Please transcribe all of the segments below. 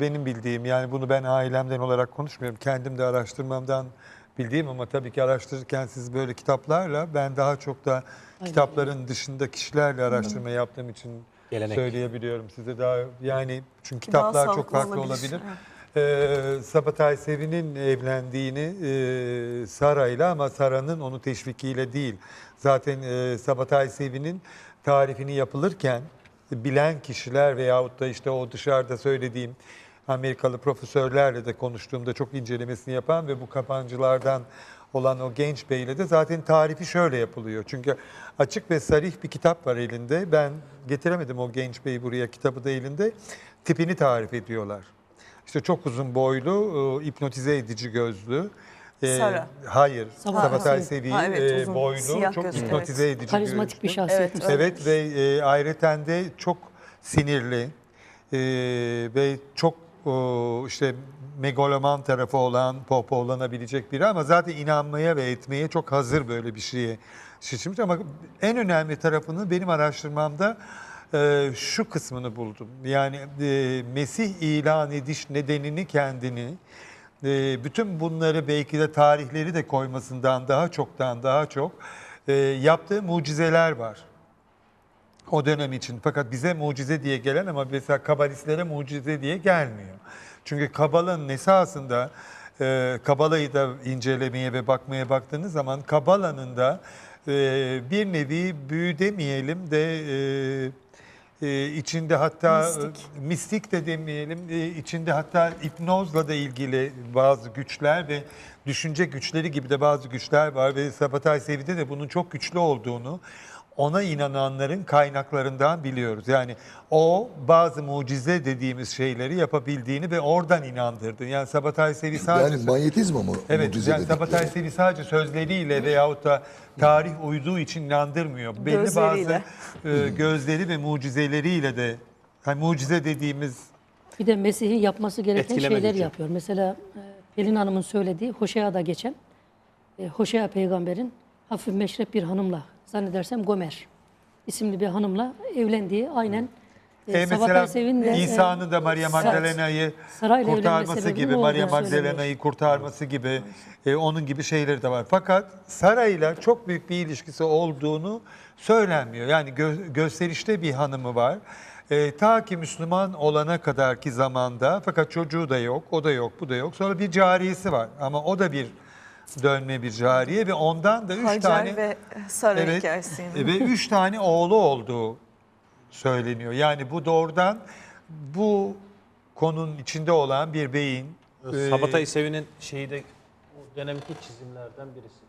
benim bildiğim yani bunu ben ailemden olarak konuşmuyorum. Kendim de araştırmamdan bildiğim ama tabii ki araştırırken siz böyle kitaplarla ben daha çok da kitapların dışında kişilerle araştırma yaptığım için Gelenek. söyleyebiliyorum size daha yani çünkü Daha kitaplar çok sağlıklı farklı olabilir. olabilir. Ee, Sabatay Sevin'in evlendiğini e, Sara'yla ama Sara'nın onu teşvikiyle değil. Zaten e, Sabatay Sevin'in tarifini yapılırken bilen kişiler veyahut da işte o dışarıda söylediğim Amerikalı profesörlerle de konuştuğumda çok incelemesini yapan ve bu kapancılardan olan o genç beyle de zaten tarifi şöyle yapılıyor. Çünkü açık ve sarih bir kitap var elinde. Ben getiremedim o genç beyi buraya kitabı da elinde. Tipini tarif ediyorlar. İşte çok uzun boylu, e, hipnotize edici gözlü. E, Sara. Hayır, Sabatay Sabatay Sevi. Evet, e, uzun, boylu, siyah çok gözlü, hipnotize edici Karizmatik bir şahsiyetmiş. Evet, Evet ve e, ayrıca de çok sinirli e, ve çok işte megaloman tarafı olan, pohpohlanabilecek biri ama zaten inanmaya ve etmeye çok hazır böyle bir şeye şişirmiş. Ama en önemli tarafını benim araştırmamda e, şu kısmını buldum. Yani e, Mesih ilan ediş nedenini kendini e, bütün bunları belki de tarihleri de koymasından daha çoktan daha çok yaptığı mucizeler var o dönem için. Fakat bize mucize diye gelen ama mesela kabalistlere mucize diye gelmiyor. Çünkü Kabala'nın esasında e, Kabala'yı da incelemeye ve bakmaya baktığınız zaman Kabala'nın da e, bir nevi büyü demeyelim de e, e, içinde hatta Mistik. e, mistik de demeyelim e, içinde hatta hipnozla da ilgili bazı güçler ve düşünce güçleri gibi de bazı güçler var ve Sabatay Sevi'de de bunun çok güçlü olduğunu ona inananların kaynaklarından biliyoruz. Yani o bazı mucize dediğimiz şeyleri yapabildiğini ve oradan inandırdı. Yani Sabatay Sevi sadece... Yani manyetizma mı Evet, mucize yani? Sabatay Sevi sadece sözleriyle veyahut da tarih uyduğu için inandırmıyor. Belli bazı Gözleriyle. e, gözleri ve mucizeleriyle de, hani mucize dediğimiz Bir de Mesih'in yapması gereken şeyler yapıyor. Mesela e, Pelin Hanım'ın söylediği Hoşea'da geçen e, Hoşea peygamberin hafif meşrep bir hanımla zannedersem Gomer isimli bir hanımla evlendiği aynen e, E, mesela Sevin'le, e, İsa'nın da Maria Magdalena'yı kurtarması gibi, Maria. Magdalena'yı kurtarması gibi e, onun gibi şeyleri de var. Fakat sarayla çok büyük bir ilişkisi olduğunu söylenmiyor. Yani gö- gösterişte bir hanımı var. E, ta ki Müslüman olana kadar ki zamanda fakat çocuğu da yok, o da yok, bu da yok. Sonra bir cariyesi var ama o da bir dönme bir cariye ve ondan da üç Hacer tane ve Sara Evet. hikayesi. Ve üç tane oğlu olduğu söyleniyor. Yani bu doğrudan bu konunun içinde olan bir beyin. e, Sabatay Sevi'nin şeyi de o dönemki çizimlerden birisi.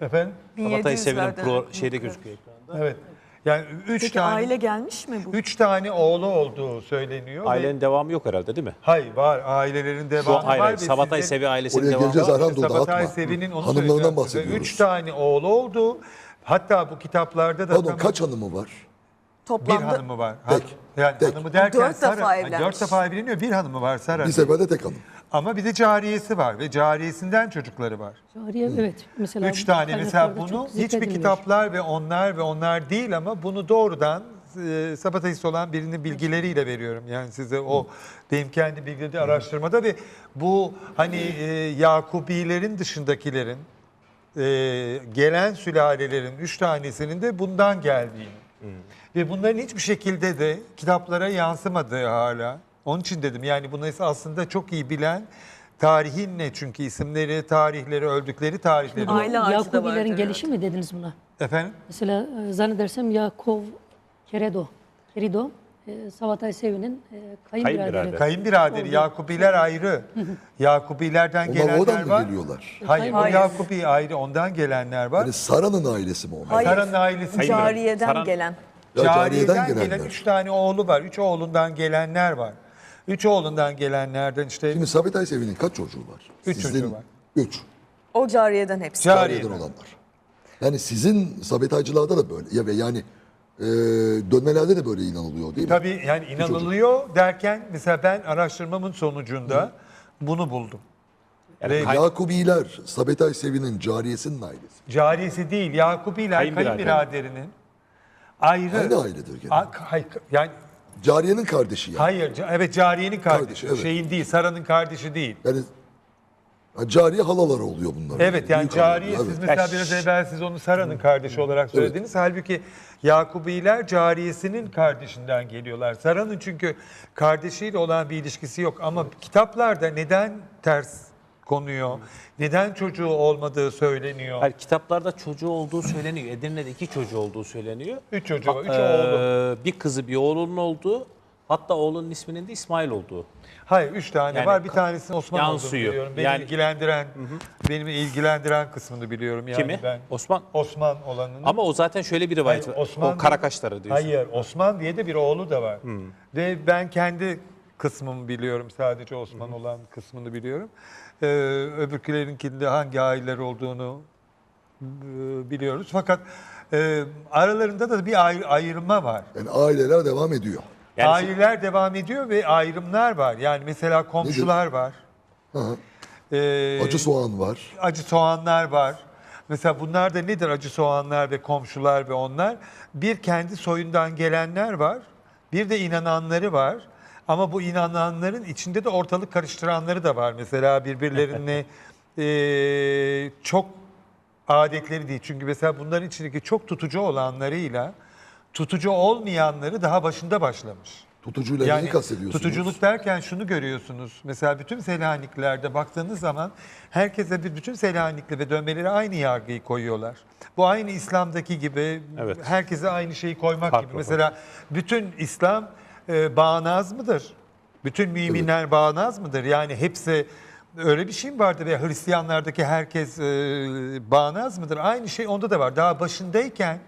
Efendim? Sabatay Sevi'nin 1700'lerden. pro, şeyde gözüküyor ekranda. Evet. Yani üç Peki tane aile gelmiş mi bu? üç tane oğlu olduğu söyleniyor. ve- Ailenin devamı yok herhalde değil mi? Hayır var. Ailelerin devamı Şu var. hayır, hayır. ve Sabatay sizin- Sevi ailesinin Oraya devamı geleceğiz var. Erhan Sabatay. Sevi'nin onu Hanımlarından bahsediyoruz. Üç tane oğlu oldu. Hatta bu kitaplarda da Pardon tam- kaç hanımı var? bir Toplamda hanımı var. Tek. Yani Tek. hanımı derken Dört defa Sara- evlenmiş. Dört defa evleniyor. Bir hanımı var Sara. Bir seferde tek hanım. Ama bir de cariyesi var ve cariyesinden çocukları var. Cariye, evet. Mesela Üç tane mesela kaynaklarda bunu çok hiçbir kitaplar ve onlar ve onlar değil ama bunu doğrudan e, Sabatayist olan birinin bilgileriyle veriyorum. Yani size o benim kendi bilgileri araştırmada ve bu hani e, Yakubilerin dışındakilerin e, gelen sülalelerin üç tanesinin de bundan geldiğini ve bunların hiçbir şekilde de kitaplara yansımadığı hala. Onun için dedim yani bunu aslında çok iyi bilen tarihin ne çünkü isimleri, tarihleri, öldükleri tarihleri. Aile ağacı da Yakubilerin gelişi mi dediniz buna? Efendim? Mesela e, zannedersem Yakov Keredo, Kerido, e, Savatay Sevi'nin e, kayınbiraderi. Kayınbiraderi. Kayınbiraderi Yakubiler ayrı. Yakubilerden Onlar gelenler oradan mı var. geliyorlar? Hayır, o Hayır. Yakubi ayrı ondan gelenler var. Yani Sara'nın ailesi mi onlar? Hayır. Sara'nın ailesi Hayır. Cariyeden Saran- gelen. Ya Cariyeden cariyeden gelen gelenler. üç tane oğlu var. Üç oğlundan gelenler var. Üç oğlundan gelenlerden işte Şimdi Sabitay Sevi'nin kaç çocuğu var? Üç çocuğu var. Üç. O cariyeden hepsi. Cariyeden. Cariyeden olanlar. Yani sizin Sabitaycılarda da böyle. Ya ve yani e, dönmelerde de böyle inanılıyor değil mi? Tabii yani inanılıyor derken mesela ben araştırmamın sonucunda bunu buldum. Ve Yakubiler Sabitay Sevi'nin cariyesinin ailesi. cariyesi değil Yakubiler Kayınbiraderi. kayınbiraderinin ayrı. Aynı ailedir gene. A- hay- yani Cariyenin kardeşi yani. Hayır, ca- evet Cariye'nin kardeşi. Kardeşi, evet. Şeyin değil, Sara'nın kardeşi değil. Yani ha, cariye halaları oluyor bunlar. Evet yani Büyük Cariye evet. siz mesela Ya biraz evvel siz onu Sara'nın kardeşi olarak söylediniz. Halbuki Yakubiler Cariyesinin kardeşinden geliyorlar. Sara'nın çünkü kardeşiyle olan bir ilişkisi yok ama kitaplarda neden ters konuyor? Neden çocuğu olmadığı söyleniyor? Hayır, kitaplarda çocuğu olduğu söyleniyor. Edirne'de iki çocuğu olduğu söyleniyor. Üç çocuğu, var, üç Ee, oğlu. Bir kızı bir oğlunun olduğu. Hatta oğlunun isminin de İsmail olduğu. Hayır, üç tane Yani var. Bir ka- tanesinin Osman olduğunu yansıyor. biliyorum. Beni Yani- ilgilendiren, benim ilgilendiren kısmını biliyorum. Yani Kimi? Ben Osman. Osman olanını. Ama o zaten şöyle bir rivayet var. O Karakaşları diyorsun. Hayır, Osman diye de bir oğlu da var. Ve ben kendi kısmımı biliyorum. Sadece Osman olan kısmını biliyorum. Ee, öbürkülerinkinde hangi aileler olduğunu e, biliyoruz. Fakat e, aralarında da bir ayr- ayrılma var. Yani aileler devam ediyor. Yani Aileler devam ediyor ve ayrımlar var. Yani mesela komşular var. Hı hı. Ee, Acı soğan var. acı soğanlar var. Mesela bunlar da nedir acı soğanlar ve komşular ve onlar? Bir kendi soyundan gelenler var. Bir de inananları var. Ama bu inananların içinde de ortalık karıştıranları da var. Mesela birbirlerine eee, çok adetleri değil. Çünkü mesela bunların içindeki çok tutucu olanlarıyla tutucu olmayanları daha başında başlamış. Tutucuyla neyi kastediyorsunuz? Tutuculuk derken şunu görüyorsunuz. Mesela bütün Selanikler'de baktığınız zaman herkese bir bütün Selanikli ve dönmeleri aynı yargıyı koyuyorlar. Bu aynı İslam'daki gibi Evet. herkese aynı şeyi koymak Farklı gibi. Mesela bütün İslam e, bağnaz mıdır? Bütün müminler bağnaz mıdır? Yani hepsi öyle bir şey mi vardı ve Hristiyanlardaki herkes e, bağnaz mıdır? Aynı şey onda da var. Daha başındayken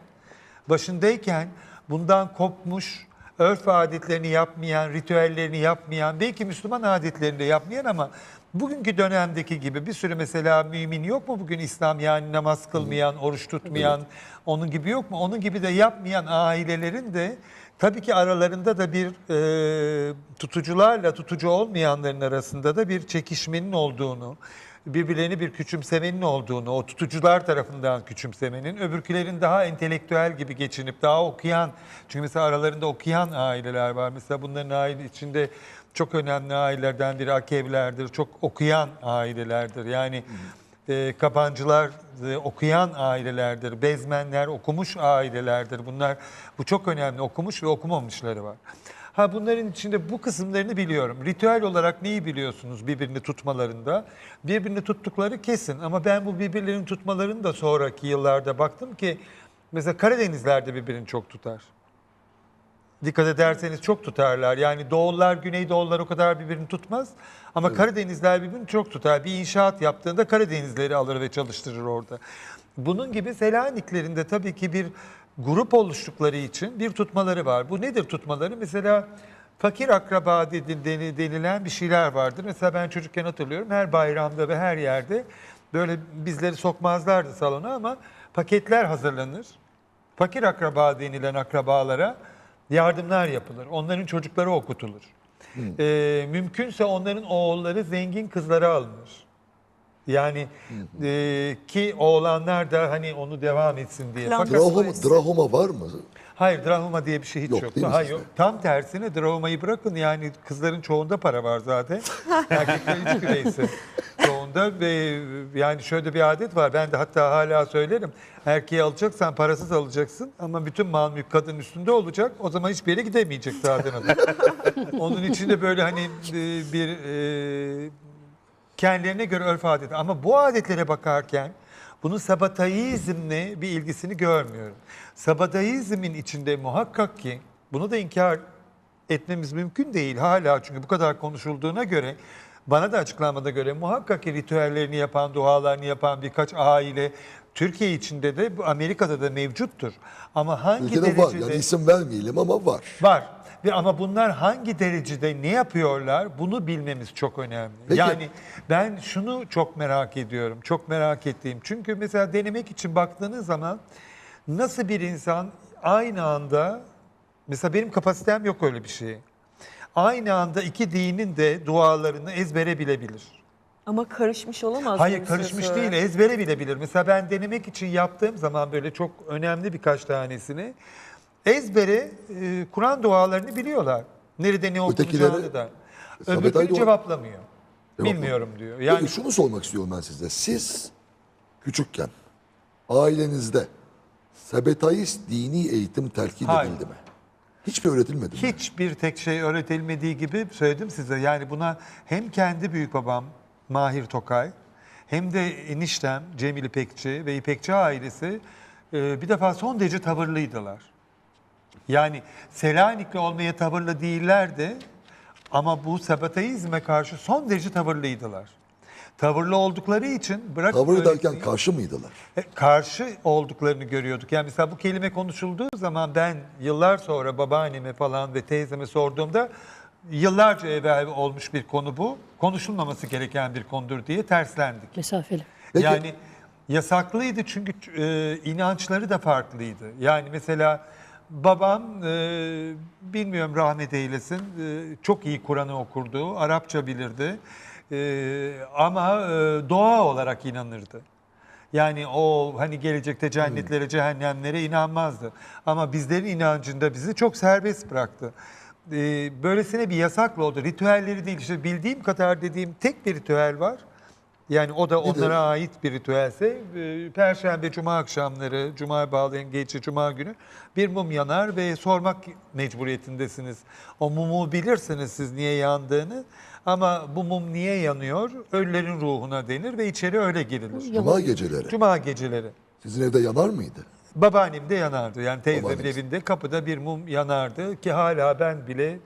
başındayken bundan kopmuş, örf adetlerini yapmayan, ritüellerini yapmayan, belki Müslüman adetlerini de yapmayan ama bugünkü dönemdeki gibi bir sürü mesela mümin yok mu bugün İslam yani namaz kılmayan, oruç tutmayan, onun gibi yok mu? Onun gibi de yapmayan ailelerin de tabii ki aralarında da bir e, tutucularla tutucu olmayanların arasında da bir çekişmenin olduğunu, birbirlerini bir küçümsemenin olduğunu, o tutucular tarafından küçümsemenin, öbürkülerin daha entelektüel gibi geçinip daha okuyan, çünkü mesela aralarında okuyan aileler var. Mesela bunların aile içinde çok önemli ailelerden biri Akevlerdir, çok okuyan ailelerdir. Yani e, Kapancılar e, okuyan ailelerdir, Bezmenler okumuş ailelerdir. Bunlar bu çok önemli, okumuş ve okumamışları var. Ha bunların içinde bu kısımlarını biliyorum. Ritüel olarak neyi biliyorsunuz birbirini tutmalarında? Birbirini tuttukları kesin ama ben bu birbirlerini tutmalarını da sonraki yıllarda baktım ki mesela Karadenizlerde birbirini çok tutar. Dikkat ederseniz çok tutarlar. Yani doğullar, güneydoğullar o kadar birbirini tutmaz. Ama Karadenizler birbirini çok tutar. Bir inşaat yaptığında Karadenizleri alır ve çalıştırır orada. Bunun gibi Selaniklerinde tabii ki bir grup oluştukları için bir tutmaları var. Bu nedir tutmaları? Mesela fakir akraba denilen bir şeyler vardır. Mesela ben çocukken hatırlıyorum her bayramda ve her yerde böyle bizleri sokmazlardı salona ama paketler hazırlanır fakir akraba denilen akrabalara yardımlar yapılır. Onların çocukları okutulur. Ee, mümkünse onların oğulları zengin kızlara alınır. Yani e, ki oğlanlar da hani onu devam etsin diye. Fakat, Drahoma, drahoma var mı? hayır drahma diye bir şey hiç Yok, yok. Hayır, yok. Tam tersine drahmayı bırakın yani kızların çoğunda para var zaten. Erkekler hiç bireyse çoğunda ve yani şöyle bir adet var. Ben de hatta hala söylerim. Erkeği alacaksan parasız alacaksın ama bütün mal mülk kadın üstünde olacak. O zaman hiçbir yere gidemeyecek zaten adam. Onun için de böyle hani e, bir e, kendilerine göre örf adet. Ama bu adetlere bakarken bunun sabataizmle bir ilgisini görmüyorum. Sabataizmin içinde muhakkak ki bunu da inkar etmemiz mümkün değil hala çünkü bu kadar konuşulduğuna göre bana da açıklamada göre muhakkak ki ritüellerini yapan, dualarını yapan birkaç aile Türkiye içinde de Amerika'da da mevcuttur. Ama hangi var. derecede Yani isim vermeyelim ama var. Var. Ve ama bunlar hangi derecede ne yapıyorlar bunu bilmemiz çok önemli. Peki. Yani ben şunu çok merak ediyorum. Çok merak ettiğim. Çünkü mesela denemek için baktığınız zaman nasıl bir insan aynı anda mesela benim kapasitem yok öyle bir şey. Aynı anda iki dinin de dualarını ezbere bilebilir. Ama karışmış olamaz mı Hayır süre karışmış değil ezbere bilebilir. Mesela ben denemek için yaptığım zaman böyle çok önemli birkaç tanesini ezbere e, Kur'an dualarını biliyorlar. Nerede ne okunacağını da. Öbürkünü cevaplamıyor. Bilmiyorum diyor. Yani Yani şunu sormak istiyorum ben size. Siz küçükken ailenizde sebetaist dini eğitim telkin Hayır. edildi mi? Hiçbir öğretilmedi hiçbir tek şey öğretilmediği gibi söyledim size. Yani buna hem kendi büyük babam Mahir Tokay hem de eniştem Cemil İpekçi ve İpekçi ailesi e, bir defa son derece tavırlıydılar. Yani Selanikli olmaya tavırlı değillerdi ama bu sabataizme karşı son derece tavırlıydılar. Tavırlı oldukları için bırak Tavır derken karşı mıydılar? e, karşı olduklarını görüyorduk. Yani mesela bu kelime konuşulduğu zaman ben yıllar sonra babaanneme falan ve teyzeme sorduğumda yıllarca evvel olmuş bir konu bu. Konuşulmaması gereken bir konudur diye terslendik. Mesafeli. Peki. Yani yasaklıydı çünkü e, inançları da farklıydı. Yani mesela babam e, bilmiyorum rahmet eylesin e, çok iyi Kur'an'ı okurdu, Arapça bilirdi E, ama e, doğa olarak inanırdı. Yani o hani gelecekte cennetlere, cehennemlere inanmazdı. Ama bizlerin inancında bizi çok serbest bıraktı. E, böylesine bir yasakla oldu. Ritüelleri değil işte bildiğim kadar dediğim tek bir ritüel var. Yani o da onlara ait bir ritüelse e, Perşembe, Cuma akşamları, Cuma bağlayan gece, Cuma günü bir mum yanar ve sormak mecburiyetindesiniz. O mumu bilirsiniz siz niye yandığını ama bu mum niye yanıyor? Ölülerin ruhuna denir ve içeri öyle girilir. Cuma geceleri. Cuma geceleri. Sizin evde yanar mıydı? Babaannem de yanardı. Yani teyzemin Babaanneniz. evinde kapıda bir mum yanardı ki hala ben bile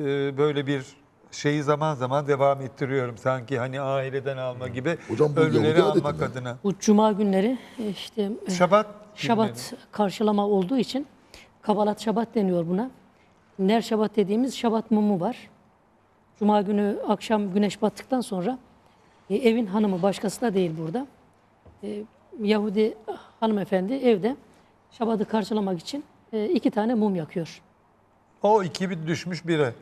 e, böyle bir şeyi zaman zaman devam ettiriyorum. Sanki hani aileden alma gibi Hocam bu ölüleri Yahudi almak adeti mi? adına. Bu cuma günleri işte e, Şabat Şabat karşılama olduğu için Kabalat Şabat deniyor buna. Ner Şabat dediğimiz Şabat mumu var. Cuma günü akşam güneş battıktan sonra e, evin hanımı başkası da değil burada. E, Yahudi hanımefendi evde Şabat'ı karşılamak için e, iki tane mum yakıyor. O iki bir düşmüş bire.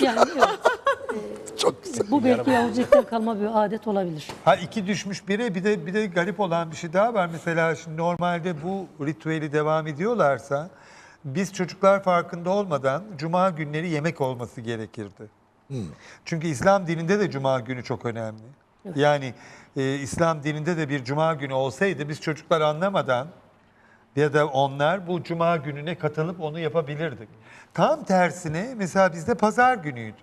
Yani evet, Çok güzel. bu belki Yahudilikten kalma bir adet olabilir. Ha iki düşmüş bire bir de bir de garip olan bir şey daha var. Mesela şimdi normalde bu ritüeli devam ediyorlarsa biz çocuklar farkında olmadan cuma günleri yemek olması gerekirdi. Çünkü İslam dininde de cuma günü çok önemli. Yani e, İslam dininde de bir cuma günü olsaydı biz çocuklar anlamadan ya da onlar bu cuma gününe katılıp onu yapabilirdik. Tam tersine mesela bizde pazar günüydü.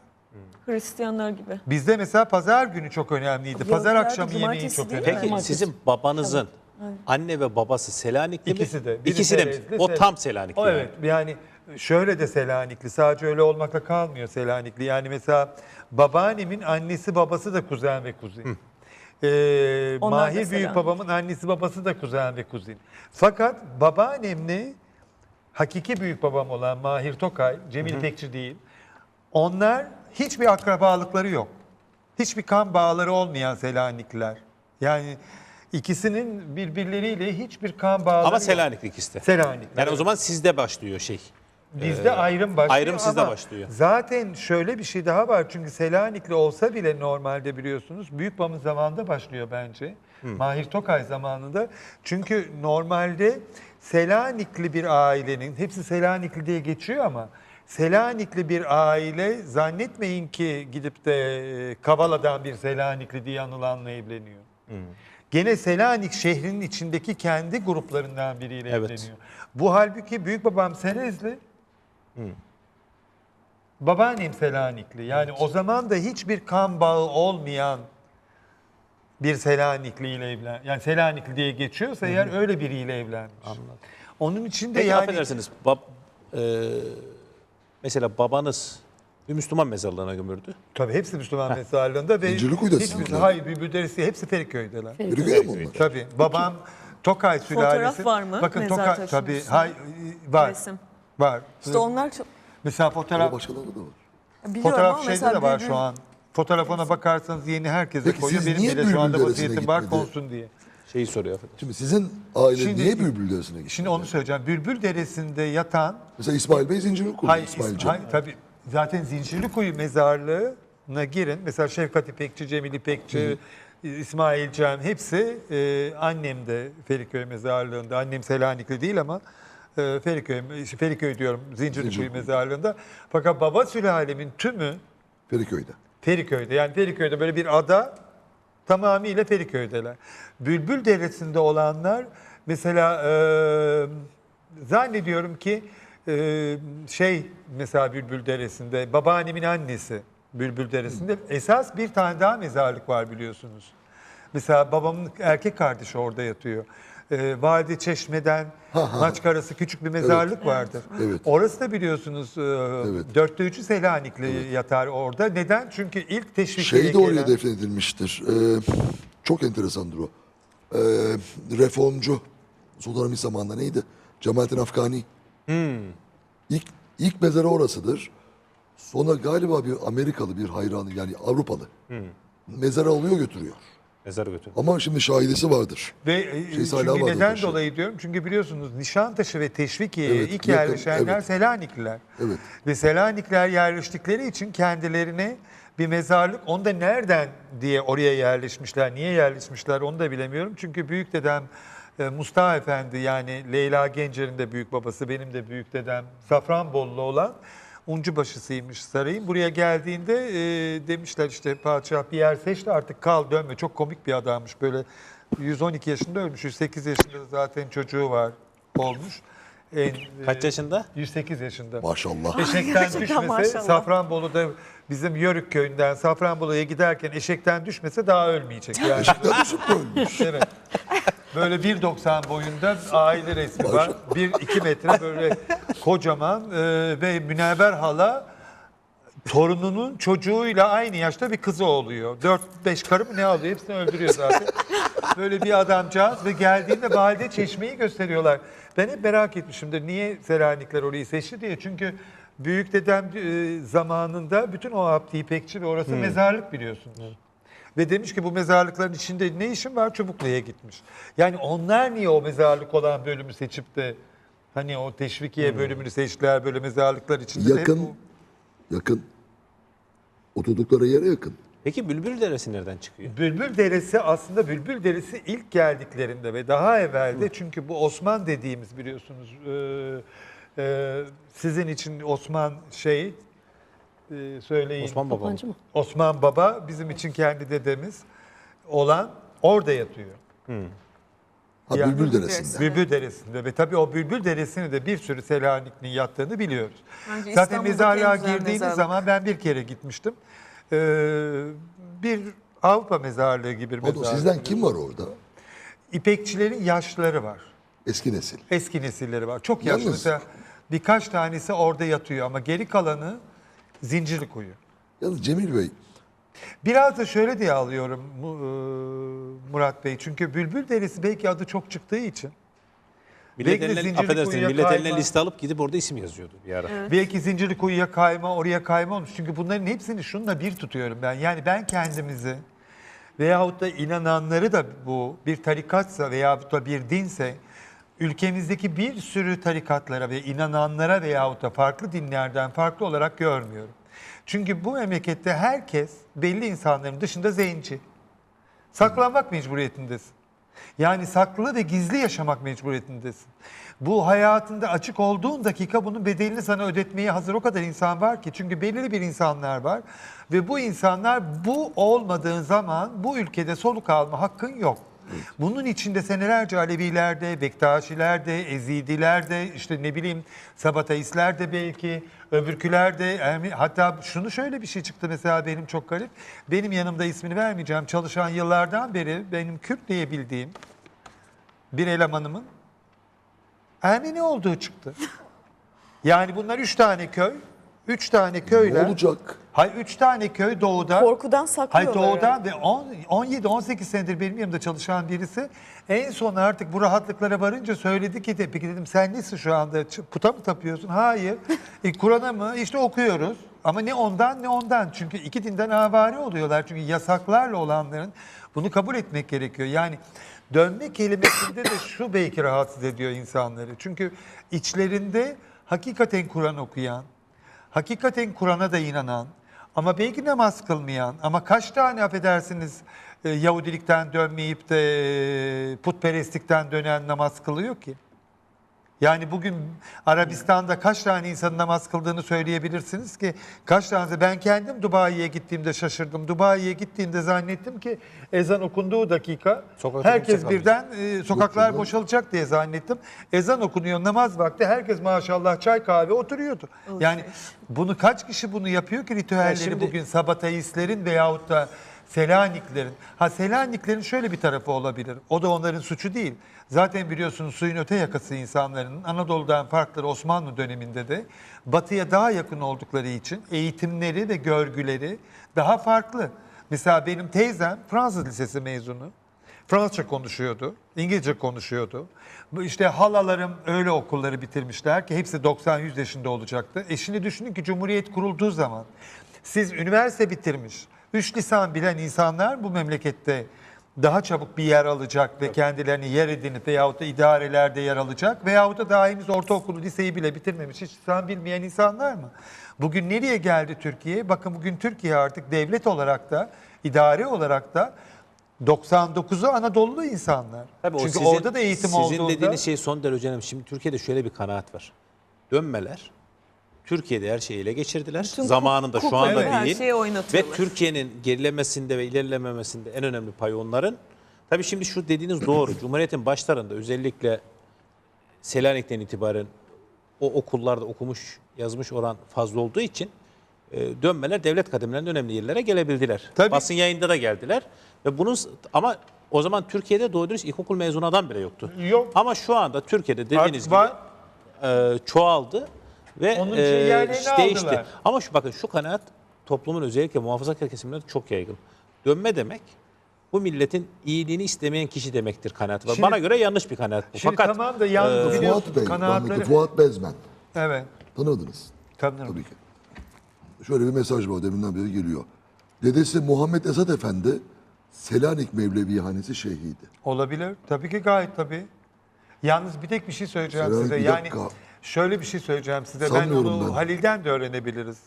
Hristiyanlar gibi. Bizde mesela pazar günü çok önemliydi. Pazar Yahudilerde akşamı yemeği cumartesi çok değil mi? önemliydi. Peki Cumartesi. sizin babanızın anne ve babası Selanikli mi? İkisi de. Biri İkisi de mi? Serezli, O tam Selanikli. O yani. evet yani şöyle de Selanikli sadece öyle olmakla kalmıyor Selanikli. Yani mesela babaannemin annesi babası da kuzen ve kuzin. Ee, Mahir büyük babamın annesi babası da kuzen ve kuzin. Fakat babaannemle hakiki büyük babam olan Mahir Tokay, Cemil İpekçi değil. Onlar hiçbir akrabalıkları yok. Hiçbir kan bağları olmayan Selanikliler. Yani ikisinin birbirleriyle hiçbir kan bağları Ama yok. Selanikli ikisi de. Selanikli. Yani o zaman sizde başlıyor şey. Bizde ayrım başlıyor ayrım sizde başlıyor. Zaten şöyle bir şey daha var. Çünkü Selanikli olsa bile normalde biliyorsunuz Büyük Babamın zamanında başlıyor bence. Mahir Tokay zamanında. Çünkü normalde Selanikli bir ailenin, hepsi Selanikli diye geçiyor ama Selanikli bir aile zannetmeyin ki gidip de e, Kavala'dan bir Selanikli diye anılanla evleniyor. Gene Selanik şehrinin içindeki kendi gruplarından biriyle Evet. evleniyor. Bu halbuki büyük babam Serezli. Babaannem Selanikli. Yani o zaman da hiçbir kan bağı olmayan bir Selanikli ile evlen. Yani Selanikli diye geçiyorsa eğer öyle biriyle evlenmiş. Onun için de Peki yani affedersiniz. Bab, e, mesela babanız bir Müslüman mezarlığına gömüldü. tabii hepsi Müslüman mezarlığında ve hiçbir hayır Bülbül Deresi hepsi Feriköy'deler. Yürüyor mu onlar? Tabii. Babam Tokay sülalesi. var mı Bakın mezar Tokay tabii hay var. Resim. Var. İşte onlar çok... Mesela fotoğraf başkaları da var. Biliyorum fotoğraf şeyde de var Bülbül- şu an. Fotoğrafına bakarsanız yeni herkese Peki koyuyor. Benim niye bile şu anda vaziyetim var konsun diye. Şeyi soruyor. Şimdi sizin aile Şimdi- niye Bülbül Deresi'ne gitti? Şimdi onu söyleyeceğim. Bülbül Deresinde yatan Mesela İsmail Bey Zincirlikuyu. Hayır, İsmail İsmail, Can. tabii zaten Zincirlikuyu mezarlığına girin. Mesela Şefkat İpekçi, Cemil İpekçi, İsmail Can hepsi e, annem de Feriköy mezarlığında. Annem Selanikli değil ama e, Feriköy, Feriköy diyorum Zincirlikuyu mezarlığında. Fakat baba sülalemin tümü Feriköy'de. Feriköy'de. Yani Feriköy'de böyle bir ada tamamıyla Feriköy'deler. Bülbül Deresi'nde olanlar mesela e, zannediyorum ki e, şey mesela Bülbül Deresi'nde babaannemin annesi Bülbül Deresi'nde esas bir tane daha mezarlık var biliyorsunuz. Mesela babamın erkek kardeşi orada yatıyor. E, Valide Çeşme'den Maçkarası küçük bir mezarlık vardır. Evet. Orası da biliyorsunuz e, Evet. dörtte üçü Selanikli yatar orada. Neden? Çünkü ilk teşvikiye Şey de oraya gelen- defnedilmiştir. Ee, çok enteresandır o. Ee, reformcu Sultan Hamid zamanında neydi? Cemalettin Afgani. İlk, ilk mezarı orasıdır. Sonra galiba bir Amerikalı bir hayranı yani Avrupalı. Mezara alıyor götürüyor. Mezarı götür. Ama şimdi şahidesi vardır. Ve e, Şeysi hala çünkü vardı neden taşı. dolayı diyorum? Çünkü biliyorsunuz Nişantaşı ve Teşvikiye'ye Evet, ilk yakın, yerleşenler evet. Selanikliler. Evet. Ve Selanikliler yerleştikleri için kendilerine bir mezarlık, onu da nereden diye oraya yerleşmişler, niye yerleşmişler onu da bilemiyorum. Çünkü büyük dedem e, Mustafa Efendi yani Leyla Gencer'in de büyük babası, benim de büyük dedem Safranbolulu olan Uncubaşısıymış sarayın. Buraya geldiğinde e, demişler işte padişah bir yer seçti artık kal dönme. Çok komik bir adammış böyle 112 yaşında ölmüş, 108 yaşında da zaten çocuğu var olmuş. En, Kaç e, yaşında? 108 yaşında. Maşallah. Eşekten düşmese maşallah. Safranbolu'da bizim Yörük köyünden Safranbolu'ya giderken eşekten düşmese daha ölmeyecek. Yani Eşekten düşüp mü ölmüş? evet. Böyle 1.90 boyunda aile resmi var. 1-2 metre böyle kocaman e, ve Münevver hala torununun çocuğuyla aynı yaşta bir kızı oluyor. 4-5 karı mı ne alıyor hepsini öldürüyor zaten. Böyle bir adamcağız ve geldiğinde valide çeşmeyi gösteriyorlar. Ben hep merak etmişimdir niye Selanikler orayı seçti diye. Çünkü büyük dedem e, zamanında bütün o Abdi İpekçi ve orası mezarlık biliyorsunuz. Ve demiş ki bu mezarlıkların içinde ne işin var? Çubuklu'ya gitmiş. Yani onlar niye o mezarlık olan bölümü seçip de hani o teşvikiye bölümünü seçtiler böyle mezarlıklar içinde Yakın. bu- Yakın. Oturdukları yere yakın. Peki Bülbül Deresi nereden çıkıyor? Bülbül Deresi aslında Bülbül Deresi ilk geldiklerinde ve daha evvelde çünkü bu Osman dediğimiz biliyorsunuz e, e, sizin için Osman şey e, söyleyin. Osman Baba. mı? Osman Baba bizim için kendi dedemiz olan orada yatıyor. Ha Yani- Bülbül Deresi'nde. Bülbül Deresi'nde ve tabii o Bülbül Deresi'ni de bir sürü Selanik'in yattığını biliyoruz. Bence Zaten mezarlığa girdiğiniz mezarlık. zaman ben bir kere gitmiştim. Ee, bir Avrupa mezarlığı gibi bir mezarlık. sizden kim var orada? İpekçilerin yaşlıları var. Eski nesil. Eski nesilleri var. Çok yaşlı. Yalnız- Mesela birkaç tanesi orada yatıyor ama geri kalanı Zincirlikuyu. Yalnız Cemil Bey Biraz da şöyle diye alıyorum e, Murat Bey. Çünkü Bülbül Deresi belki adı çok çıktığı için. Millet Belki eline, Zincirlikuyu'ya affedersin, millet eline kayma. liste alıp gidip orada isim yazıyordu bir ara. Belki Zincirlikuyu'ya kayma, oraya kayma olmuş. Çünkü bunların hepsini şununla bir tutuyorum ben. Yani ben kendimizi veyahut da inananları da bu bir tarikatsa veyahut da bir dinse ülkemizdeki bir sürü tarikatlara ve inananlara veyahut da farklı dinlerden farklı olarak görmüyorum. Çünkü bu memlekette herkes belli insanların dışında zenci. Saklanmak mecburiyetindesin. Yani saklı ve gizli yaşamak mecburiyetindesin. Bu hayatında açık olduğun dakika bunun bedelini sana ödetmeye hazır o kadar insan var ki. Çünkü belirli bir insanlar var ve bu insanlar bu olmadığın zaman bu ülkede soluk alma hakkın yok. Bunun içinde senelerce Alevilerde, Bektaşilerde, Ezidilerde, işte ne bileyim Sabataistler belki, öbürküler de Ermeni- hatta şunu şöyle bir şey çıktı mesela benim çok garip. Benim yanımda ismini vermeyeceğim çalışan yıllardan beri benim Kürt diyebildiğim bir elemanımın Ermeni olduğu çıktı. Yani bunlar üç tane köy, üç tane ne köyler. olacak? Hay üç tane köy doğuda. Korkudan Hay saklıyorlar. doğudan ve 17-18 senedir benim yanımda çalışan birisi en son artık bu rahatlıklara varınca söyledi ki de peki dedim sen nesin şu anda puta mı tapıyorsun? Hayır. E, Kur'an'a mı? İşte okuyoruz. Ama ne ondan ne ondan. Çünkü iki dinden avari oluyorlar. Çünkü yasaklarla olanların bunu kabul etmek gerekiyor. Yani dönme kelimesinde de şu belki rahatsız ediyor insanları. Çünkü içlerinde hakikaten Kur'an okuyan, hakikaten Kur'an'a da inanan ama belki namaz kılmayan ama kaç tane affedersiniz e, Yahudilikten dönmeyip de e, putperestlikten dönen namaz kılıyor ki? Yani bugün Arabistan'da kaç tane insanın namaz kıldığını söyleyebilirsiniz ki kaç tane ben kendim Dubai'ye gittiğimde şaşırdım. Dubai'ye gittiğimde zannettim ki ezan okunduğu dakika Sokakta herkes birden e, sokaklar canım. boşalacak diye zannettim. Ezan okunuyor namaz vakti herkes maşallah çay kahve oturuyordu. Yani bunu kaç kişi bunu yapıyor ki ritüelleri şimdi- bugün Sabataistlerin veyahut da Selaniklerin. Ha Selaniklerin şöyle bir tarafı olabilir. O da onların suçu değil. Zaten biliyorsunuz suyun öte yakası insanların Anadolu'dan farkları Osmanlı döneminde de batıya daha yakın oldukları için eğitimleri ve görgüleri daha farklı. Mesela benim teyzem Fransız lisesi mezunu. Fransızca konuşuyordu, İngilizce konuşuyordu. İşte halalarım öyle okulları bitirmişler ki hepsi 90-100 yaşında olacaktı. E şimdi düşünün ki Cumhuriyet kurulduğu zaman siz üniversite bitirmiş, üç lisan bilen insanlar bu memlekette daha çabuk bir yer alacak ve kendilerini yer edinip veyahut da idarelerde yer alacak veyahut da daha henüz ortaokulu, liseyi bile bitirmemiş, hiç lisan bilmeyen insanlar mı? Bugün nereye geldi Türkiye? Bakın bugün Türkiye artık devlet olarak da, idare olarak da 99'u Anadolu'lu insanlar. Tabii Çünkü sizin- orada da eğitim Sizin olduğunda dediğiniz şey son derece önemli. Şimdi Türkiye'de şöyle bir kanaat var. Dönmeler Türkiye'de her şeyi ele geçirdiler. Bütün Zamanında şu anda her değil. şeyi Ve. Türkiye'nin gerilemesinde ve ilerlememesinde en önemli pay onların. Tabii şimdi şu dediğiniz doğru. Cumhuriyet'in başlarında özellikle Selanik'ten itibaren o okullarda okumuş, yazmış oran fazla olduğu için e, dönmeler devlet kademelerinde önemli yerlere gelebildiler. Tabii. Basın yayında da geldiler. Ve bunun ama o zaman Türkiye'de doğru dürüst ilkokul mezunu adam bile yoktu. Yok. Ama şu anda Türkiye'de dediğiniz Artık gibi e, çoğaldı ve Onun için e, yerlerini değişti. aldılar. Ama şu bakın şu kanaat toplumun özellikle muhafazakar kesimlerinde çok yaygın. Dönme demek bu milletin iyiliğini istemeyen kişi demektir kanaat var. Şimdi- Bana göre yanlış bir kanaat bu. Şimdi Fakat tamam da yalnız e, biliyorsun Fuat Bey, kanaatleri... rahmetli Fuat Bezmen. Evet, Tanırdınız. tanırım. Tabii ki. Şöyle bir mesaj var deminden beri geliyor. Dedesi Muhammed Esat Efendi Selanik Mevlevihanesi şeyhiydi. Olabilir. Tabii ki gayet tabii. Yalnız bir tek bir şey söyleyeceğim Selanik, size. bir Yani dakika. Şöyle bir şey söyleyeceğim size. Ben Sanmıyorum onu ben. Halil'den de öğrenebiliriz.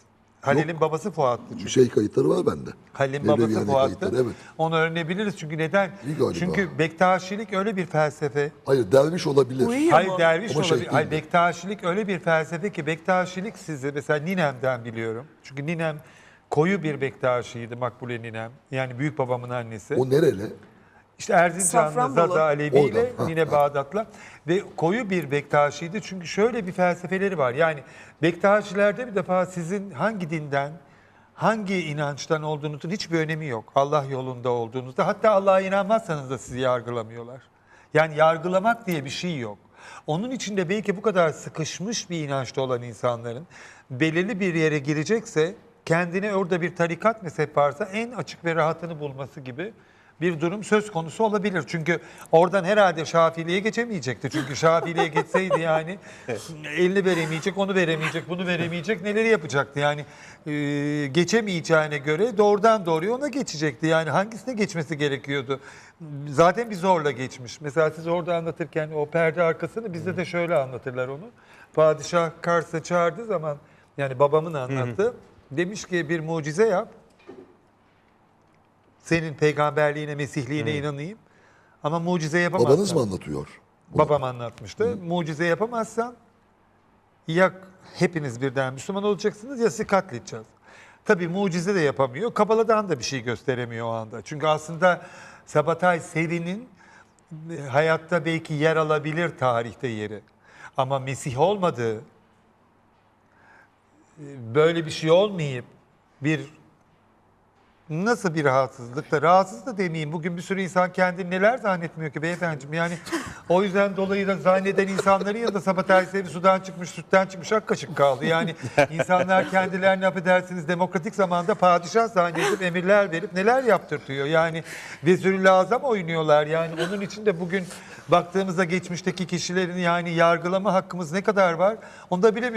Halil'in babası Fuat'tı çünkü. Şey kayıtları var bende. Halil'in babası Mevlevihane Fuat'tı. kayıtları, evet. Onu öğrenebiliriz çünkü neden? Çünkü Bektaşilik öyle bir felsefe. Hayır derviş olabilir. Uyuyor Hayır mu? derviş Ama şey olabilir. Hayır değildi. Bektaşilik öyle bir felsefe ki Bektaşilik sizi mesela ninemden biliyorum. Çünkü ninem koyu bir Bektaşiydi Makbule ninem. Yani büyük babamın annesi. O nereli? İşte Erzincanlı Safranbolu. Zaza Alevi ile Oradan, ha, Nine Bağdat'la ve koyu bir Bektaşiydi. Çünkü şöyle bir felsefeleri var. Yani Bektaşilerde bir defa sizin hangi dinden, hangi inançtan olduğunuzun hiçbir önemi yok. Allah yolunda olduğunuzda. Hatta Allah'a inanmazsanız da sizi yargılamıyorlar. Yani yargılamak diye bir şey yok. Onun içinde belki bu kadar sıkışmış bir inançta olan insanların belirli bir yere girecekse kendine orada bir tarikat mezhep varsa en açık ve rahatını bulması gibi bir durum söz konusu olabilir. Çünkü oradan herhalde Şafili'ye geçemeyecekti. Çünkü Şafili'ye geçseydi yani elini veremeyecek, onu veremeyecek, bunu veremeyecek, neleri yapacaktı? Yani e, geçemeyeceğine göre doğrudan doğruya ona geçecekti. Yani hangisine geçmesi gerekiyordu? Zaten bir zorla geçmiş. Mesela siz orada anlatırken o perde arkasını bizde de şöyle anlatırlar onu. Padişah Kars'a çağırdığı zaman yani babamın anlattı. Demiş ki bir mucize yap senin peygamberliğine, mesihliğine inanayım. Ama mucize yapamazsan. Babanız mı anlatıyor? Bunu? Babam anlatmıştı. Mucize yapamazsan ya hepiniz birden Müslüman olacaksınız ya sizi katledeceğiz. Tabii mucize de yapamıyor. Kabala'dan da bir şey gösteremiyor o anda. Çünkü aslında Sabatay serinin e, hayatta belki yer alabilir tarihte yeri. Ama Mesih olmadığı, e, böyle bir şey olmayıp bir Nasıl bir rahatsızlık da rahatsız da demeyeyim. Bugün bir sürü insan kendini neler zannetmiyor ki beyefendiciğim. Yani o yüzden dolayı da zanneden insanların yanında sabotaj sevi sudan çıkmış, sütten çıkmış ak kaşık kaldı. Yani insanlar kendilerini affedersiniz demokratik zamanda padişah zannedip emirler verip neler yaptırtıyor. Yani vezir azam oynuyorlar. Yani onun için de bugün baktığımızda geçmişteki kişilerin yani yargılama hakkımız ne kadar var onu da bilemiyorum.